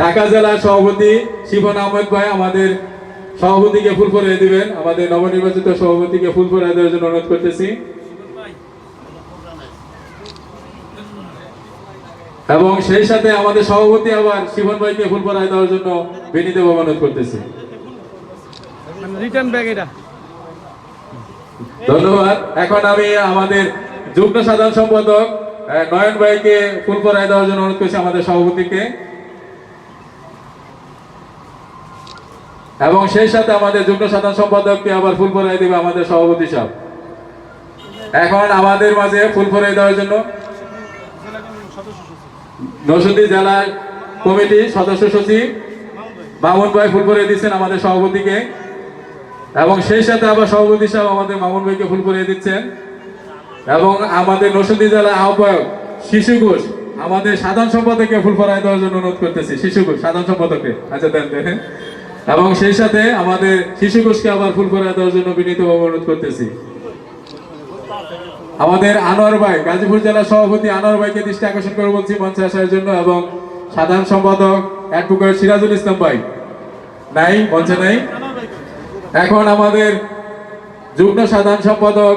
ঢাকা জেলার সভাপতি শিবন আহমেদ ভাই আমাদের সভাপতিকে ফুল করে দিবেন। আমাদের নবনির্বাচিত সভাপতিকে ফুল করে দেওয়ার জন্য অনুরোধ করতেছি। এবং সেই সাথে আমাদের সভাপতি আবার শিবন ভাইকে ফুল পরায় দেওয়ার জন্য বিনীতভাবে অনুরোধ করতেছি। রিটার্ন ব্যাগ এটা। ধন্যবাদ। এখন আমি আমাদের যুগ্ম সাধারণ সম্পাদক নয়ন ভাইকে ফুল পরায় দেওয়ার জন্য অনুরোধ করছি আমাদের সভাপতিকে। এবং সেই সাথে আমাদের যুগ্ম সাধারণ সম্পাদককে আবার ফুল পরাই দেবে আমাদের সভাপতি সাহেব। এখন আমাদের মাঝে ফুল পরাই দেওয়ার জন্য নরসিংদী জেলা কমিটি সদস্য সচিব মামুন ভাই ফুল পরিয়ে দিচ্ছেন আমাদের সভাপতিকে। এবং সেই সাথে আবার সভাপতি সাহেব আমাদের মামুন ভাইকে ফুল পরিয়ে দিচ্ছেন। এবং আমাদের নরসিংদী জেলা আহ্বায়ক শিশু ঘোষ আমাদের সাধারণ সম্পাদককে ফুল পরায় দেওয়ার জন্য অনুরোধ করতেছি। শিশু ঘোষ, সাধারণ সম্পাদককে। আচ্ছা দেন দেন এবং সেই সাথে আমাদের শিশু ঘোষকে আবার ফুল করে দেওয়ার জন্য বিনীতভাবে অনুরোধ করতেছি। আমাদের আনোয়ার ভাই, গাজীপুর জেলা সভাপতি আনোয়ার ভাইকে দৃষ্টি আকর্ষণ করে বলছি মঞ্চে আসার জন্য এবং সাধারণ সম্পাদক, অ্যাডভোকেট সিরাজুল ইসলাম ভাই। নাই? মঞ্চে নাই? এখন আমাদের যুগ্ম সাধারণ সম্পাদক